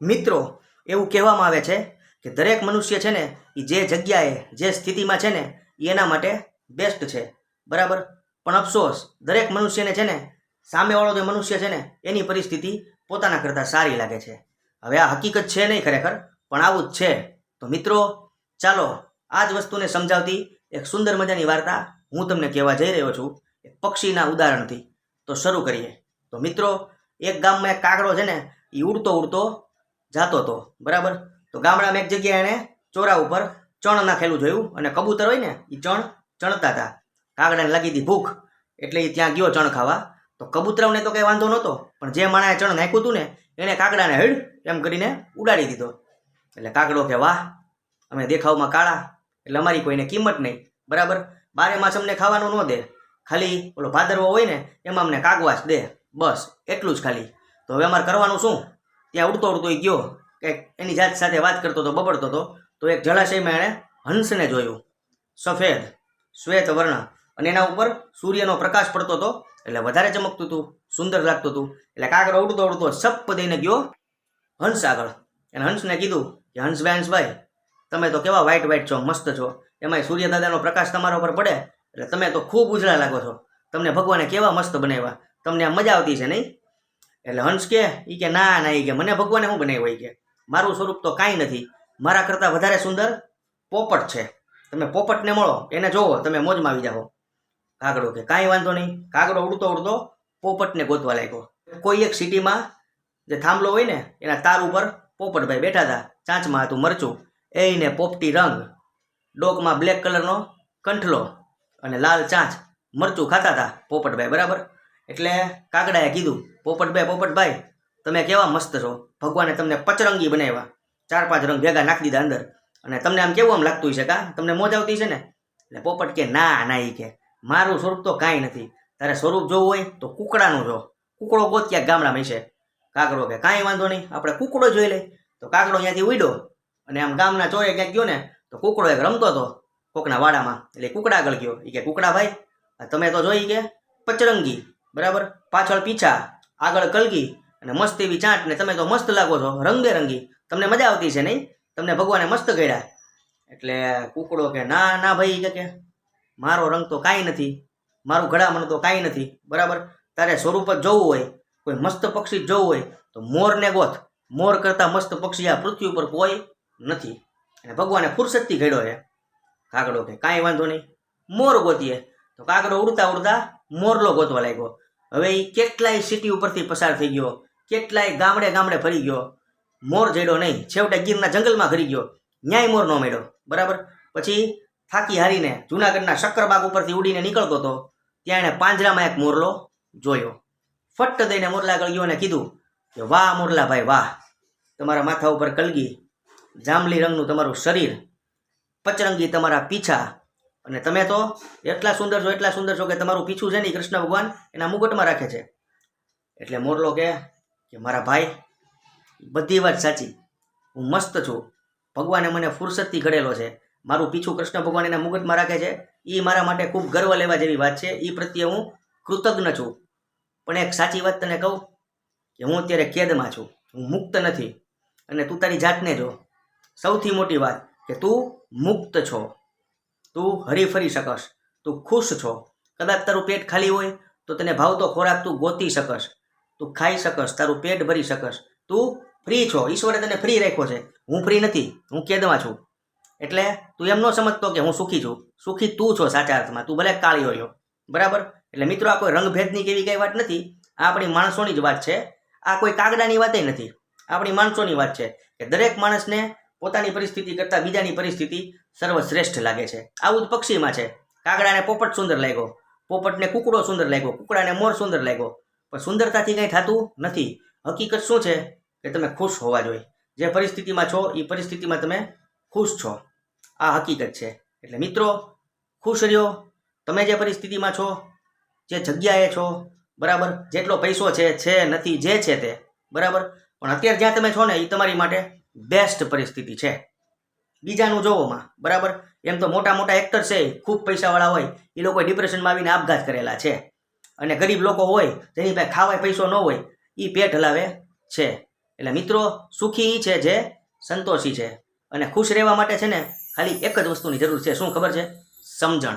મિત્રો, એવું કહેવામાં આવે છે કે દરેક મનુષ્ય છે ને એ જે જગ્યાએ, જે સ્થિતિમાં છે ને એના માટે બેસ્ટ છે. બરાબર? પણ અફસોસ, દરેક મનુષ્યને છે ને, સામેવાળો જે મનુષ્ય છે ને, એની પરિસ્થિતિ પોતાના કરતાં સારી લાગે છે. હવે આ હકીકત છે નહીં ખરેખર, પણ આવું જ છે. તો મિત્રો, ચાલો આ જ વસ્તુને સમજાવતી એક સુંદર મજાની વાર્તા હું તમને કહેવા જઈ રહ્યો છું, એક પક્ષીના ઉદાહરણથી. તો શરૂ કરીએ. તો મિત્રો, એક ગામમાં એક કાગડો છે ને એ ઉડતો ઉડતો જાતો હતો બરાબર? તો ગામડામાં એક જગ્યાએ એણે ચોરા ઉપર ચણ નાખેલું જોયું અને કબૂતર હોય ને એ ચણ ચણતા હતા. કાગડાને લાગી હતી ભૂખ, એટલે એ ત્યાં ગયો ચણ ખાવા. તો કબૂતરાઓને તો કંઈ વાંધો નહોતો, પણ જે માણાએ ચણ નાખ્યું હતું ને, એણે કાગડાને હેડ એમ કરીને ઉડાડી દીધો. એટલે કાગડો કે, વાહ, અમે દેખાવમાં કાળા, એટલે અમારી કોઈને કિંમત નહીં. બરાબર? બારે માસ અમને ખાવાનું ન દે. ખાલી ઓલો ભાદરવો હોય ને, એમાં અમને કાગવાસ દે. બસ, એટલું જ ખાલી. તો હવે અમારે કરવાનું શું? ત્યાં ઉડતો ઉડતો ગયો. કે એની જાત સાથે વાત કરતો હતો બબડતો હતો તો એક જળાશયમાં એણે હંસને જોયું. સફેદ, શ્વેત વર્ણ. અને એના ઉપર સૂર્યનો પ્રકાશ પડતો હતો એટલે વધારે ચમકતું હતું સુંદર લાગતું હતું એટલે કાગડો ઉડતો ઉડતો સપ દઈને ગયો હંસ આગળ. એને હંસને કીધું કે હંસભાઈ હંસભાઈ તમે તો કેવા વ્હાઈટ વ્હાઈટ છો, મસ્ત છો. એમાંય સૂર્ય દાદાનો પ્રકાશ તમારા ઉપર પડે? એટલે તમે તો ખૂબ ઉજળા લાગો છો. તમને ભગવાને કેવા મસ્ત બનાવ્યા? તમને આ મજા આવતી છે નહીં? એટલે હંસ કે એ કે, ના ના એ કે, મને ભગવાને શું બનાવ્યું હોય કે? મારું સ્વરૂપ તો કાંઈ નથી. મારા કરતાં વધારે સુંદર પોપટ છે. તમે પોપટને મળો, એને જોવો, તમે મોજમાં આવી જાઓ. કાગડો કે, કાંઈ વાંધો નહીં. કાગડો ઉડતો ઉડતો પોપટને ગોતવા લાગ્યો. કોઈ એક સિટીમાં જે થાંભલો હોય ને, એના તાર ઉપર પોપટભાઈ બેઠા હતા. ચાંચમાં હતું મરચું. એને પોપટી રંગ. ડોકમાં બ્લેક કલરનો કંઠલો અને લાલ ચાંચ. મરચું ખાતા હતા પોપટભાઈ, બરાબર? એટલે કાગડાએ કીધું, પોપટભાઈ પોપટભાઈ, તમે કેવા મસ્ત છો? ભગવાને તમને પચરંગી બનાવ્યા. ચાર પાંચ રંગ ભેગા નાખી દીધા અંદર. અને તમને આમ કેવું આમ લાગતું છે કા? તમને મોજ આવતી છે ને? એટલે પોપટ કે, ના ના એ કે, મારું સ્વરૂપ તો કાંઈ નથી. તારે સ્વરૂપ જોવું હોય તો કુકડાનું જો. કુકડો ગોત ક્યાંક ગામડામાં છે. કાગડો કે, કાંઈ વાંધો નહીં, આપણે કુકડો જોઈ લઈ તો કાગડો અહીંયાથી ઉડ્યો. અને આમ ગામના ચોરે ક્યાંક ગયો ને, તો કુકડો એક રમતો હતો કોકના વાડામાં. એટલે કુકડા આગળ ગયો. એ કે, કુકડા ભાઈ તમે તો જોઈ કે, પચરંગી. બરાબર? પાછળ પીછા, આગળ કલગી અને મસ્ત એવી ચાંટ ને તમે તો મસ્ત લાગો છો, રંગબેરંગી. તમને મજા આવતી છે નહીં? તમને ભગવાને મસ્ત કર્યા. એટલે કુકડો કે ના ના ભાઈ કે મારો રંગ તો કાંઈ નથી. મારું ઘડામણ તો કાંઈ નથી. બરાબર? તારે સ્વરૂપ જ જોવું હોય, કોઈ મસ્ત પક્ષી જોવું હોય, તો મોરને ગોત. મોર કરતાં મસ્ત પક્ષી આ પૃથ્વી ઉપર કોઈ નથી. અને ભગવાને ફુરસતથી ઘડ્યો છે. કાગડો કે કાંઈ વાંધો નહીં. મોર ગોતીએ. તો કાગડો ઉડતા ઉડતા મોરલો ગોતવા લાગ્યો. હવે એ કેટલાય સિટી ઉપરથી પસાર થઈ ગયો, કેટલાય ગામડે ગામડે ફરી ગયો. મોર જડ્યો નહીં, છેવટે ગીરના જંગલમાં ફરી ગયો. ન્યાય મોર ન મળ્યો, બરાબર? પછી થાકી હારીને જુનાગઢના શક્કરબાગ ઉપરથી ઉડીને નીકળતો હતો, ત્યાં એણે પાંજરામાં એક મોરલો જોયો. ફટ્ટ દઈને મોરલા આગળ ગયો અને કીધું કે, વાહ મોરલા ભાઈ, વાહ. તમારા માથા ઉપર કલગી, જાંબલી રંગનું તમારું શરીર, પચરંગી તમારા પીછા અને તમે તો એટલા સુંદર છો, એટલા સુંદર છો કે તમારું પીછું છે ને કૃષ્ણ ભગવાન એના મુગટમાં રાખે છે. એટલે મોરલો કે કે મારા ભાઈ, બધી વાત સાચી. હું મસ્ત છું. ભગવાને મને ફુરસતથી ઘડેલો છે. મારું પીછું કૃષ્ણ ભગવાન એના મુગટમાં રાખે છે. એ મારા માટે ખૂબ ગર્વ લેવા જેવી વાત છે. એ પ્રત્યે હું કૃતજ્ઞ છું. પણ એક સાચી વાત તને કહું કે હું અત્યારે કેદમાં છું. હું મુક્ત નથી. અને તું તારી જાતને જો. સૌથી મોટી વાત કે તું મુક્ત છો. તું હરી ફરી શકસ તું ખુશ છો. કદાચ તારું પેટ ખાલી હોય તો તને ભાવતો ખોરાક તું ગોતી શકસ તું ખાઈ શકસ તારું પેટ ભરી શકસ તું ફ્રી છો. ઈશ્વરે તને ફ્રી રાખ્યો છે. હું ફ્રી નથી. હું કેદમાં છું. એટલે તું એમ ન સમજતો કે હું સુખી છું. સુખી તું છો સાચા અર્થમાં. તું ભલે કાળી હોય બરાબર? એટલે મિત્રો, આ કોઈ રંગભેદની કેવી કઈ વાત નથી. આ આપણી માણસોની જ વાત છે. આ કોઈ કાગડાની વાતય નથી. આપણી માણસોની વાત છે કે દરેક માણસને પોતાની પરિસ્થિતિ કરતાં બીજાની પરિસ્થિતિ સર્વશ્રેષ્ઠ લાગે છે. આવું જ પક્ષીમાં છે. કાગડાને પોપટ સુંદર લાગ્યો. પોપટને કુકડો સુંદર લાગ્યો. કુકડાને મોર સુંદર લાગ્યો. પણ સુંદરતાથી કંઈ થતું નથી. હકીકત શું છે? કે તમે ખુશ હોવા જોઈએ. જે પરિસ્થિતિમાં છો એ પરિસ્થિતિમાં તમે ખુશ છો. આ હકીકત છે. એટલે મિત્રો, ખુશ રહ્યો. તમે જે પરિસ્થિતિમાં છો, જે જગ્યાએ છો, બરાબર? જેટલો પૈસો છે છે નથી, જે છે તે. બરાબર? પણ અત્યારે જ્યાં તમે છો ને એ તમારી માટે બેસ્ટ પરિસ્થિતિ છે. બીજાનું જોવોમાં બરાબર? એમ તો મોટા મોટા એક્ટર છે, ખૂબ પૈસાવાળા હોય, એ લોકો ડિપ્રેશનમાં આવીને આપઘાત કરેલા છે. અને ગરીબ લોકો હોય, જેની પાસે ખાવાય પૈસો ન હોય એ પેટ હલાવે છે. એટલે મિત્રો, સુખી છે જે, સંતોષી છે. અને ખુશ રહેવા માટે છે ને, ખાલી એક જ વસ્તુની જરૂર છે. શું ખબર છે? સમજણ.